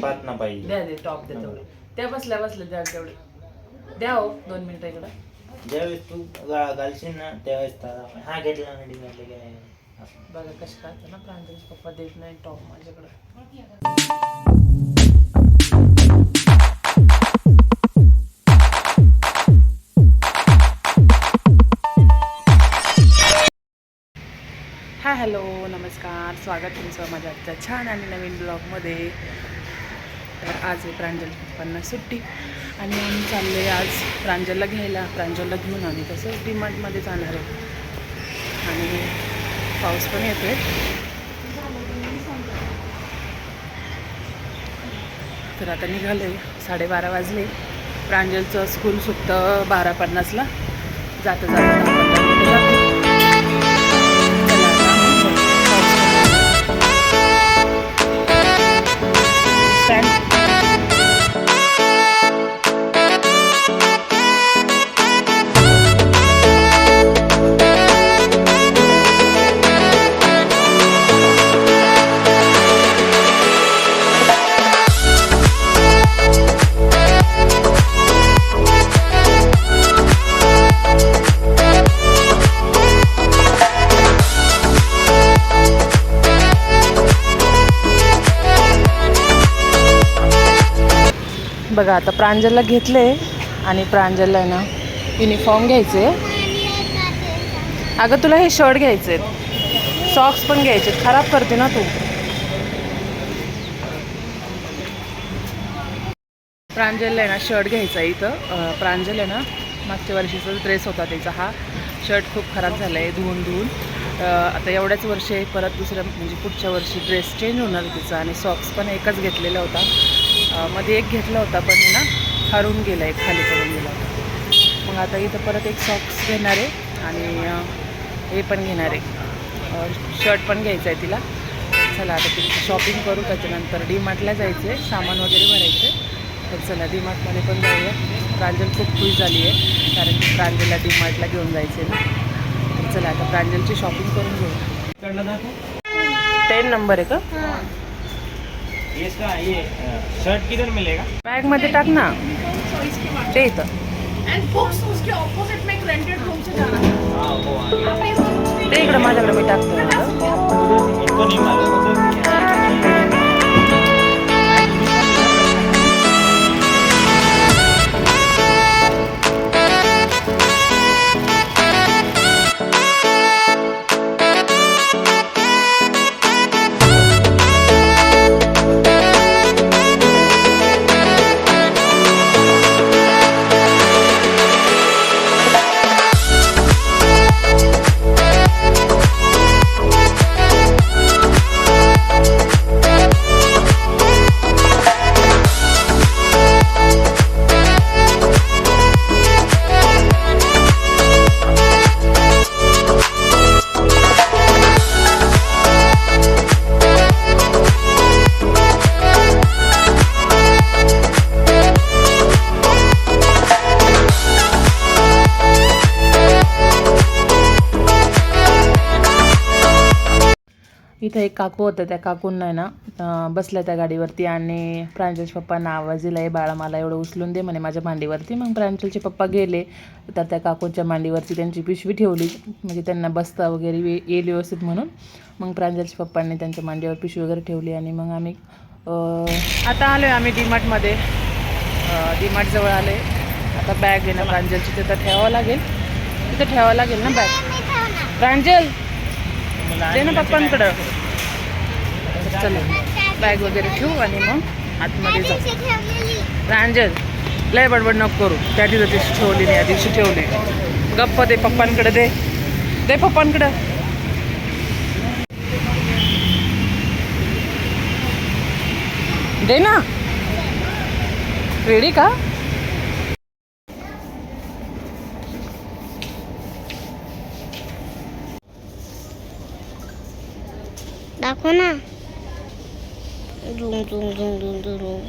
पाहत ना पाहिजे द्या दे टॉप द्या तेवढे. त्या बसल्या बसल्या द्या तेवढे. द्या हो दोन मिनिटं इकडं. ज्यावेळेस तू गा- घालशील ना त्यावेळेस तर हा घेतला ना डिमांड काय? असं. बघा कशा ना प्रांजलचे पप्पा देत नाही टॉप माझ्याकडं. हाय हॅलो नमस्कार. स्वागत तुमचं माझ्या आजच्या छान आणि नवीन ब्लॉगमध्ये तर आज आहे प्रांजल पप्पांना सुट्टी. आणि आम्ही चाललो आहे आज प्रांजलला घ्यायला. प्रांजलला घेऊन आम्ही तसंच डिमांडमध्ये जाणार आहे. आणि पाऊस पण येतोय. तर आता निघालं आहे साडेबारा वाजले. प्रांजलचं स्कूल सुटतं बारा पन्नासला. जाता जाता. बघा आता प्रांजलला घेतले आणि प्रांजलला आहे ना युनिफॉर्म घ्यायचे अगं तुला हे शर्ट घ्यायचे सॉक्स पण घ्यायचे खराब करते ना तू. प्रांजलला आहे ना शर्ट घ्यायचा आहे इथं प्रांजल आहे ना मागच्या वर्षीचा ड्रेस होता त्याचा हा. शर्ट खूप खराब झाला आहे धुवून. धुवून आता एवढ्याच वर्षी परत दुसऱ्या म्हणजे पुढच्या वर्षी ड्रेस चेंज होणार तिचा आणि सॉक्स पण एकच घेतलेला होता. मध्ये एक घेतला होता पण ना हरवून गेला एक खाली पडून गेला होता मग आता इथं परत एक सॉक्स घेणार आहे आणि हे पण घेणार आहे. शर्ट पण घ्यायचं आहे तिला. चला आता तिची शॉपिंग करू त्याच्यानंतर डी मार्टला जायचं आहे सामान वगैरे भरायचं तर चला डी मार्टमध्ये पण जाऊया. प्रांजल खूप खुश झाली आहे कारण की प्रांजलला डी मार्टला घेऊन जायचं आहे ना. तर चला आता प्रांजलची शॉपिंग करून दाखव. टेन नंबर आहे का? इसका ये शर्ट किधर मिलेगा? बॅगमध्ये टाक ना. ते इथं. एंड बुक्स उसके ऑपोजिट में एक रेंटेड रूम से जाना है. वो आ ते इकडं माझ्याकडे मी टाकतो. नहीं इथं एक काकू होतं त्या काकूंना आहे ना बसल्या त्या गाडीवरती आणि प्रांजलचे पप्पांना आवाज दिला आहे बाळा मला एवढं उचलून दे म्हणे माझ्या मांडीवरती मग प्रांजलचे पप्पा गेले तर त्या काकूंच्या मांडीवरती त्यांची पिशवी ठेवली म्हणजे त्यांना बसता वगैरे येईल व्यवस्थित म्हणून. मग प्रांजलच्या पप्पांनी त्यांच्या मांडीवर पिशवी वगैरे ठेवली आणि मग आम्ही आता आलो आहे आम्ही डीमार्टमध्ये. डीमार्टजवळ आले आता बॅग आहे ना प्रांजलची तिथं ठेवावं लागेल. तिथं ठेवावं लागेल ना बॅग. प्रांजल! दे ना पप्पांकडं. चलो बॅग वगैरे ठेवू आणि मग आतमध्ये जाऊ. प्रांजल लय बडबड नको करू. त्या दिवशी ठेवली नाही या दिवशी ठेवली गप्प दे पप्पांकडे दे. दे पप्पांकडं. दे ना. रेडी का? दाखव ना. झुम झुम झुम झुम झुम झुम.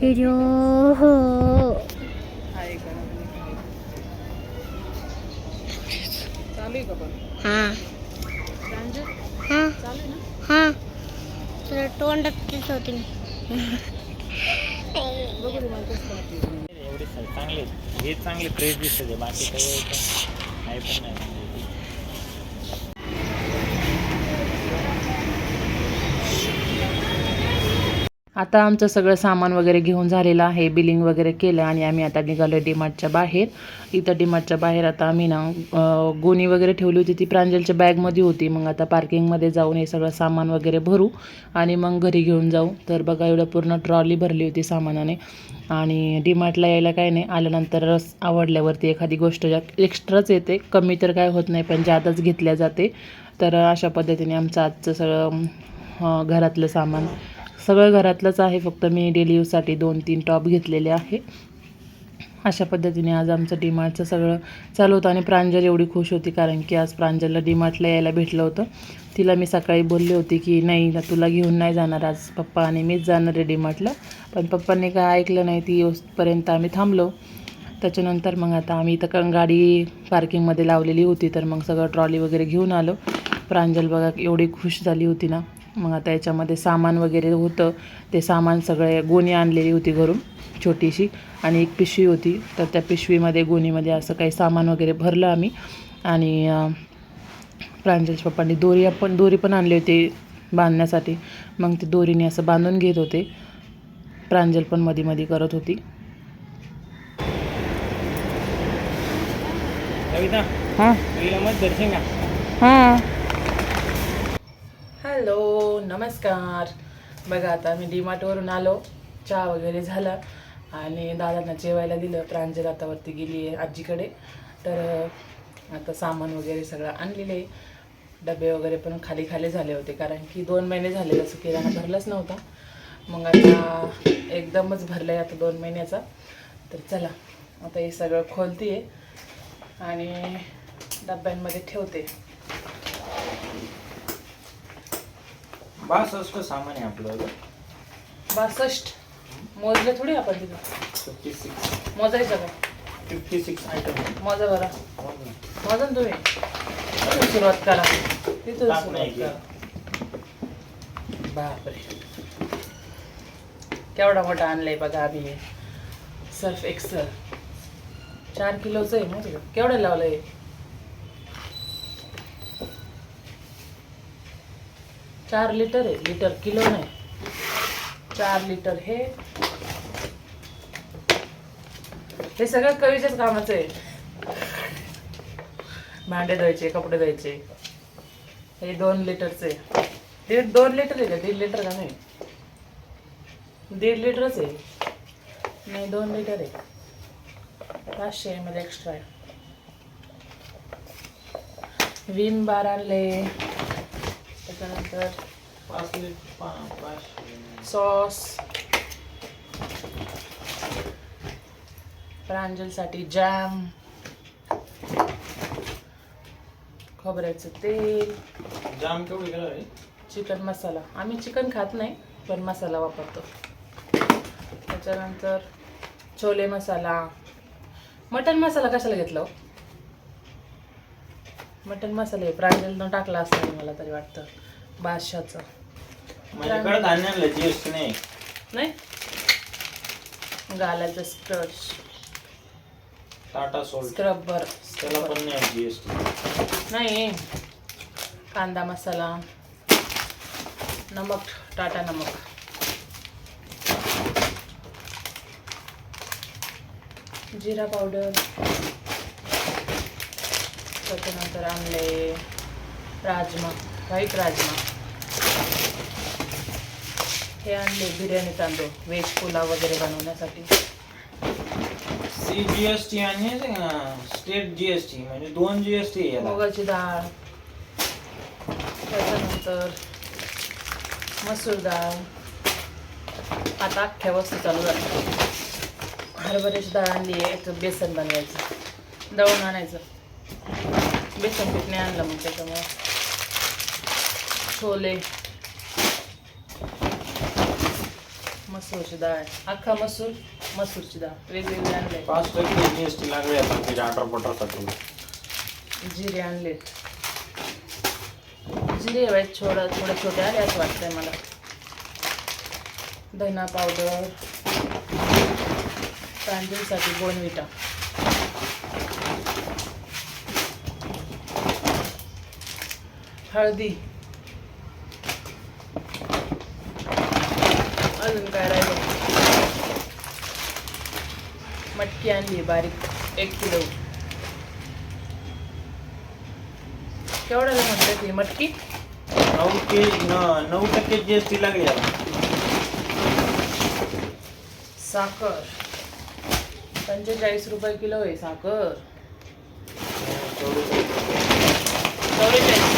हिरो हां. हां. ना हां. तुला तोंडातच होती एवढे सर चांगले हे चांगले फ्रेश दिसते बाकी काही नाही पण नाही. आता आमचं सगळं सामान वगैरे घेऊन झालेलं आहे बिलिंग वगैरे केलं आणि आम्ही आता निघालो डीमार्टच्या बाहेर. इथं डीमार्टच्या बाहेर आता आम्ही ना गोणी वगैरे ठेवली होती ती प्रांजलच्या बॅगमध्ये होती. मग आता पार्किंगमध्ये जाऊन हे सगळं सामान वगैरे भरू आणि मग घरी घेऊन जाऊ. तर बघा एवढं पूर्ण ट्रॉली भरली होती सामानाने. आणि डीमार्टला यायला काय नाही. आल्यानंतर रस आवडल्यावरती एखादी गोष्ट एक्स्ट्राच येते कमी तर काय होत नाही पण ज्यादाच घेतल्या जाते. तर अशा पद्धतीने आमचं आजचं सगळं घरातलं सामान सगळं घरातलंच आहे. फक्त मी डेली यूजसाठी दोन तीन टॉप घेतलेले आहे. अशा पद्धतीने आज आमचं डीमार्टचं सगळं चालू होतं आणि प्रांजल एवढी खुश होती कारण की आज प्रांजलला डीमार्टला यायला भेटलं होतं. तिला मी सकाळी बोलली होती की नाही ना तुला घेऊन नाही जाणार. आज पप्पा आणि मीच जाणार आहे डीमार्टला पण पप्पांनी काय ऐकलं नाही ती येऊपर्यंत आम्ही थांबलो. त्याच्यानंतर मग आता आम्ही इथं गाडी पार्किंगमध्ये लावलेली होती. तर मग सगळं ट्रॉली वगैरे घेऊन आलो. प्रांजल बघा एवढी खुश झाली होती ना. मग आता याच्यामध्ये सामान वगैरे होतं. ते सामान सगळे गोणी आणलेली होती घरून छोटीशी. आणि एक पिशवी होती. तर त्या पिशवीमध्ये गोणीमध्ये असं काही सामान वगैरे भरलं आम्ही. आणि प्रांजलच्या पप्पांनी दोरी आपण दोरी पण आणली होती बांधण्यासाठी. मग ते दोरीने असं बांधून घेत होते. प्रांजल पण मध्ये मध्ये करत होती. कविता हां तुला मत दर्शन का हां हॅलो नमस्कार. बघा आता मी डीमार्टवरून आलो. चहा वगैरे झाला आणि दादांना जेवायला दिलं. प्रांजल आतावरती गेली आहे आजीकडे. तर आता सामान वगैरे सगळं आणलेलं आहे. डबे वगैरे पण खाली खाली झाले होते. कारण की दोन महिने झाले असं किराणा भरलाच नव्हता. मग आता एकदमच भरलं आहे आता दोन महिन्याचा. तर चला आता हे सगळं खोलते आणि डब्यांमध्ये ठेवते. बासष्ट सामान आहे आपलं. बासष्ट. मोजलं थोडी आपण तिथं. फिफ्टी सिक्स मोजायचं का? फिफ्टी सिक्स आयटम मोजा बरं मोजा ना तुम्ही. तिथून सुरुवात करा. तिथून टाक सुरुवात नाही करा. बापरे. केवढा मोठा आणलाय बघा आम्ही हे. सर्फ एक्सल चार किलोचं आहे माहिती का केवढं लावलंय? चार लिटर आहे लिटर किलो नाही. चार लिटर हे. हे सगळं कवीच्याच कामाचं आहे. भांडे द्यायचे कपडे द्यायचे हे दोन लिटरचे दीड दोन लिटर आहे का? दीड लिटर का नाही? दीड लिटरच आहे. नाही दोन लिटर आहे. पाचशे एम एल एक्स्ट्रा आहे. विम बार आणले. त्याच्यानंतर पाच पाचशे सॉस प्रांजलसाठी जॅम खोबऱ्याचं तेल जाम केवढी करा रे चिकन मसाला आम्ही चिकन खात नाही पण मसाला वापरतो त्याच्यानंतर छोले मसाला मटन मसाला कशाला घेतला हो मटन मसाले प्रांजलनं टाकला असता मला तरी वाटतं बादशाचं माझ्याकडे धान्याला जीएसटी नाही. नाही? गालाचं स्क्रच टाटा सोल्ट. स्क्रबर. त्याला पण नाही जीएसटी. नाही. कांदा मसाला. नमक टाटा नमक. जिरा पावडर. त्याच्यानंतर आणले राजमा व्हाईट राजमा. हे आणले बिर्याणी तांदूळ व्हेज पुलाव वगैरे बनवण्यासाठी. सी जीएसटी आणि स्टेट जीएसटी म्हणजे दोन जीएसटी आहे याला. मुगाची डाळ त्याच्यानंतर मसूर डाळ. आता अख्ख्या वस्तू चालू झाल्या. हरभऱ्याची डाळ आणली आहे बेसन बनवायचं. दळून आणायचं. बेसन पीठ नाही आणलं मग त्याच्यामुळे. छोले. मसूरची डाळ अख्खा मसूर मसूरची डाळ वेगवेगळे आणले पाच टक्के जीएसटी लागली आता तिच्या अठरा पोटासाठी जिरे आणलेत जिरे हवेत छोडं थोडे छोटे आले असं वाटतंय मला धना पावडर प्रांजलसाठी बोनविटा हळदी मटकी आणली बारीक एक किलो. केवढ्याला म्हणते ती मटकी? नऊ के न- नऊ टक्के जी एस टी लागली आता. साखर. पंचेचाळीस रुपये किलो आहे साखर. चौवेचाळीस.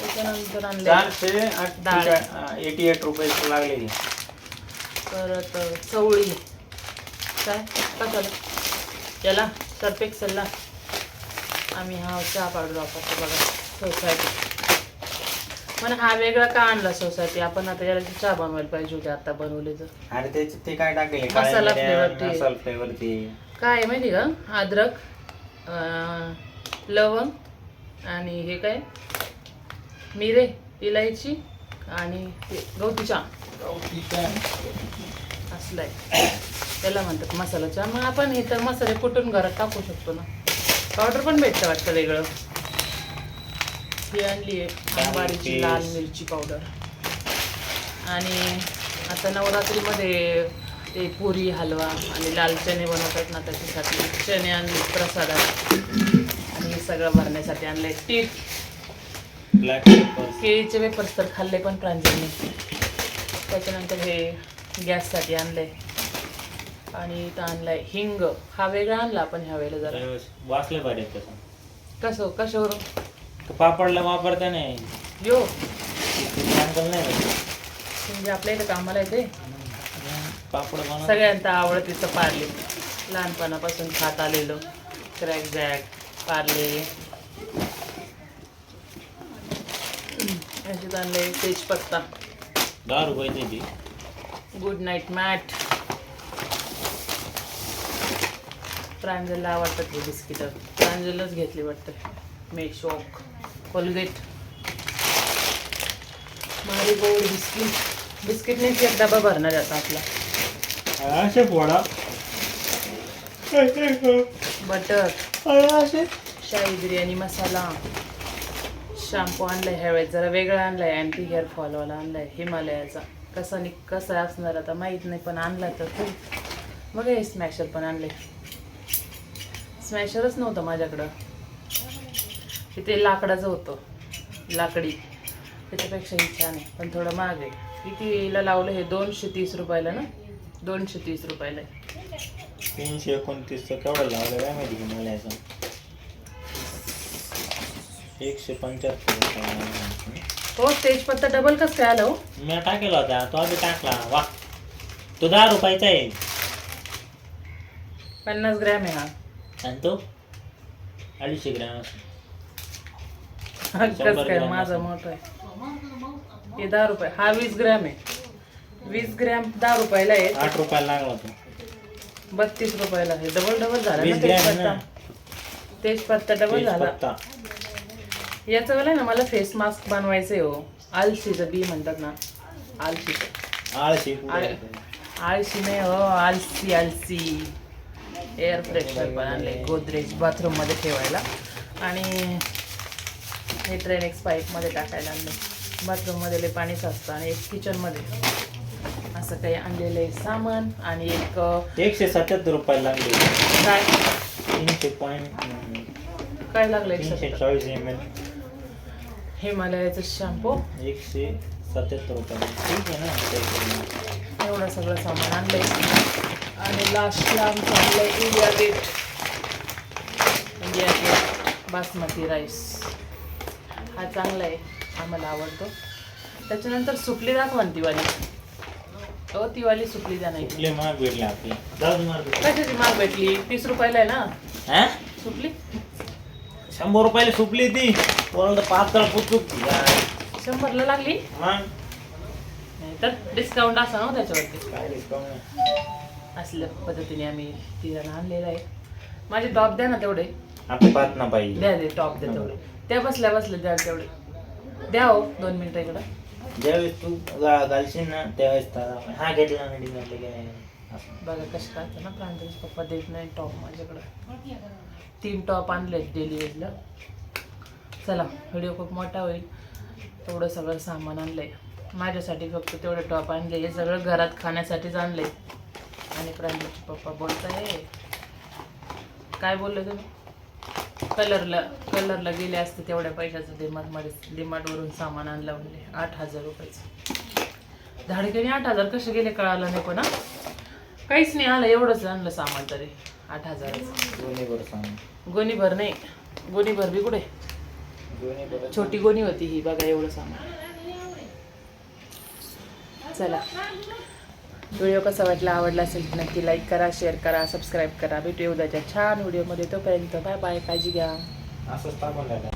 त्याच्यानंतर आणले चारशे एटी एट रुपये लागलेली परत चवळी. काय? कशाला याला सर्फ एक्सेलला आम्ही हा चहा पावडर वापरतो बघा सोसायटी पण हा वेगळा का आणला सोसायटी? आपण आता याला चहा बनवायला पाहिजे होते आता बनवले तर. त्याचे ते काय टाकले? मसाला tea. मसाला फ्लेवर ते. काय माहिती का? अद्रक लवंग आणि हे काय? मिरे इलायची आणि गवती चहा. असलं आहे त्याला म्हणतात मसाला चहा मग आपण हे तर मसाले कुठून घरात टाकू शकतो ना? पावडर पण भेटतं वाटतं वेगळं. ही आणली आहे आंबाडीची. लाल मिरची. पावडर आणि आता नवरात्रीमध्ये ते पुरी हलवा आणि लाल चणे बनवतात ना त्याच्यासाठी. चणे आणले प्रसादात आणि हे सगळं भरण्यासाठी टीप ब्लॅक पेपर केळीचे वेपर्स तर खाल्ले पण प्रांजलने. त्याच्यानंतर हे गॅससाठी आणलंय. आणि इथं आणलाय हिंग. हा वेगळा आणला आपण ह्या वेळेला जरा. वाचले पाहिजे तसं कसं कशावरून? पापडला वापरता नाही. यो. नाही? म्हणजे आपल्या इथं कामाला येते. पापड सगळ्यांचा आवडतीचं पार्ले. लहानपणापासून खात आलेलो. Crack jack Parle. याच्यात आणले तेजपत्ता. दहा रुपयाची ती. गुड नाईट मॅट प्रांजलला आवडतात हे बिस्किटं. प्रांजलच घेतली वाटतं. मेशोक कोलगेट. मारी गोड बिस्किट. बिस्किटनेच एक डबा भरणार आता आपला. असे फोडा बटर असे शाही बिर्याणी मसाला. शॅम्पू आणलाय ह्यावेळेस जरा वेगळा आणलाय अँटी हेअर फॉलवाला आणलाय हिमालयाचा. कसा नि कसा असणार आता माहीत नाही पण आणला तर खूप. बघा हे स्मॅशर पण आणले स्मॅशरच नव्हतं माझ्याकडं. इथे ते लाकडाचं होतं. लाकडी. त्याच्यापेक्षा ही छान आहे पण थोडं महाग आहे. कितीला लावलं हे? दोनशे तीस रुपयाला ना? दोनशे तीस रुपयाला तीनशे एकोणतीसचं केवढं लावलं काय माहिती हिमालयाचं? एकशे पंच्याहत्तर हो तेजपत्ता डबल कसं काय आलं हो? मी टाकेला होता? तो आधी टाकला. वा. तो दहा रुपयाचा आहे. पन्नास ग्रॅम आहे हा. आणि तो अडीचशे ग्रॅम असतो कसं शंभर काय? ग्रॅम माझा असेल. मोठा आहे. हे दहा रुपये. हा वीस ग्रॅम आहे. वीस ग्रॅम दहा रुपयाला आहे. आठ रुपयाला लागला तो बत्तीस रुपयाला आहे. डबल डबल झाला वीस ना ग्रॅम आहे तेजपत्ता तेजपत्ता डबल झाला. तेजपत्ता याचं वेळेला ना मला फेस मास्क बनवायचं हो. आलशीचं बी म्हणतात ना. आलशीचं आळशी आळ- आळशी नाही हो आलसी आलसी एअर फ्रेशनर पण आणले गोदरेज बाथरूममध्ये ठेवायला. आणि हे ट्रेनेक्स पाईपमध्ये टाकायला आणले बाथरूममध्ये लय पाणी साचतं आणि एक किचनमध्ये असं काही आणलेलं आहे सामान आणि एक अं, एकशे सत्याहत्तर रुपयाला लागले. काय? तीनशे पॉईंट काय लागलं एक तीनशे सत्तर? चाळीस एम एल हिमालयाचं शॅम्पू एकशे सत्याहत्तर रुपये ठीक आहे ना? ते- एवढं सगळं सामान आणलंय. आणि लास्टला आमचं आणलंय India gate India gate basmati rice हा चांगला आहे. आम्हाला आवडतो. त्याच्यानंतर सुकली दाखवा तिवाली हो तिवाली सुकली द्या नाही. कुठले महाग भेटले आपले. कशाची माग भेटली? तीस रुपयाला आहे ना? सुकली? शंभर रुपयाला सुपली ती. बोलत पातळ पुचूक शंभरला लागली? मग? नाही तर डिस्काउंट असा ना त्याच्यावरती. काय नाही. असल्या पद्धतीने आम्ही तिला आणलेलं आहे. माझे टॉप द्या ना तेवढे. आपली पात ना पाहिजे द्या दे टॉप द्या तेवढे. त्या बसल्या बसल्या द्या तेवढे. द्या हो दोन मिनिटं इकडं. ज्यावेळेस तू गा- घालशील ना त्यावेळेस हा घेतला ना डिमांड बघा कशी राहते ना प्रांजलचे पप्पा देत नाही टॉप माझ्याकडं. तीन टॉप आणले डेली वेजला चला व्हिडिओ खूप मोठा होईल. तेवढं सगळं सामान आणलंय. माझ्यासाठी फक्त तेवढे टॉप आणले हे सगळं घरात खाण्यासाठीच आणलंय. आणि प्रांजलचे पप्पा बोलताय काय बोलले तुम्ही? कलरला कलरला गेले असते तेवढ्या पैशाचं. डिमार्टमध्ये डिमार्टवरून सामान आणलं म्हणले. आठ हजार रुपयाचं. धाडकेने आठ हजार कसे गेले कळालं नाही पण हा. काहीच नाही आलं एवढंच आणलं सामान तरी आठ हजाराचं. दोन्ही बरं सांग गोणीभर नाही गोणीभर बी कुठे? दोन्ही बरं छोटी गोणी होती ही बघा एवढं सामान. चला. व्हिडिओ कसा वाटला आवडला असेल तर नक्की लाईक करा शेअर करा सबस्क्राईब करा. भेटूया उद्याच्या छान व्हिडिओमध्ये. तोपर्यंत बाय बाय काळजी घ्या. असंच टाकून राहिलं